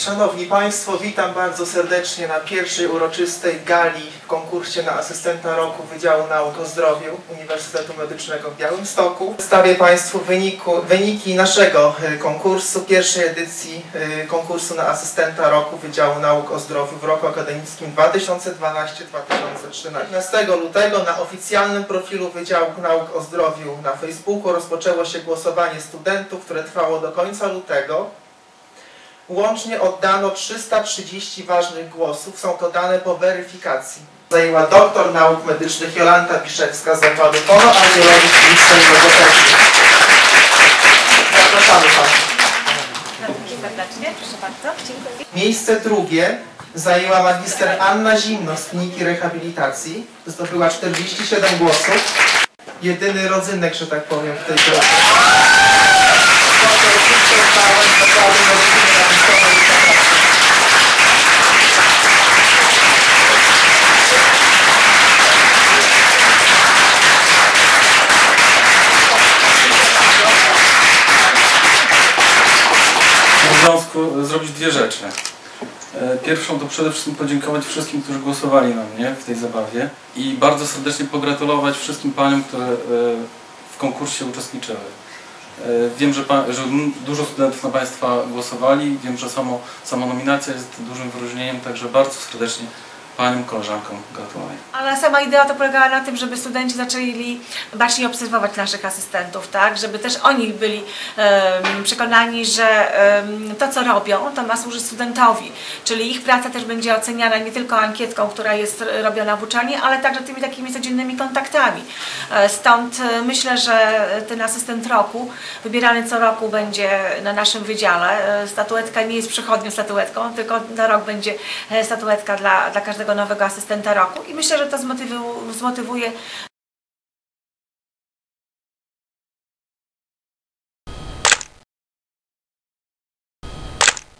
Szanowni Państwo, witam bardzo serdecznie na pierwszej uroczystej gali w konkursie na asystenta roku Wydziału Nauk o Zdrowiu Uniwersytetu Medycznego w Białymstoku. Przedstawię Państwu wyniku, wyniki naszego e, konkursu, pierwszej edycji e, konkursu na asystenta roku Wydziału Nauk o Zdrowiu w roku akademickim 2012-2013. 15 lutego na oficjalnym profilu Wydziału Nauk o Zdrowiu na Facebooku rozpoczęło się głosowanie studentów, które trwało do końca lutego. Łącznie oddano 330 ważnych głosów. Są to dane po weryfikacji. Zajęła doktor nauk medycznych Jolanta Biszewska z Zakładu Poloardiologii Klinicznej Logopedii. Zapraszamy Panią. Dziękuję serdecznie, proszę bardzo. Dziękuję. Miejsce drugie zajęła magister Anna Zimno z Kliniki Rehabilitacji. Zdobyła 47 głosów. Jedyny rodzynek, że tak powiem, w tej drodze. Dr Wiktor Bauer z Zakładu Medycyny Ratunkowej i Terapii. w związku zrobić dwie rzeczy. E, Pierwszą to przede wszystkim podziękować wszystkim, którzy głosowali na mnie w tej zabawie i bardzo serdecznie pogratulować wszystkim paniom, które e, w konkursie uczestniczyły. E, Wiem, że, pa, że dużo studentów na Państwa głosowali, wiem, że samo, sama nominacja jest dużym wyróżnieniem, także bardzo serdecznie paniom, koleżankom gratuluję. Ale sama idea to polegała na tym, żeby studenci zaczęli bacznie obserwować naszych asystentów, tak? Żeby też oni byli em, przekonani, że em, to, co robią, to ma służyć studentowi. Czyli ich praca też będzie oceniana nie tylko ankietką, która jest robiona w uczelni, ale także tymi takimi codziennymi kontaktami. E, Stąd e, myślę, że ten asystent roku, wybierany co roku będzie na naszym wydziale. E, Statuetka nie jest przychodnią statuetką, tylko na rok będzie statuetka dla, dla każdego nowego asystenta roku. I myślę, że to zmotywu- zmotywuje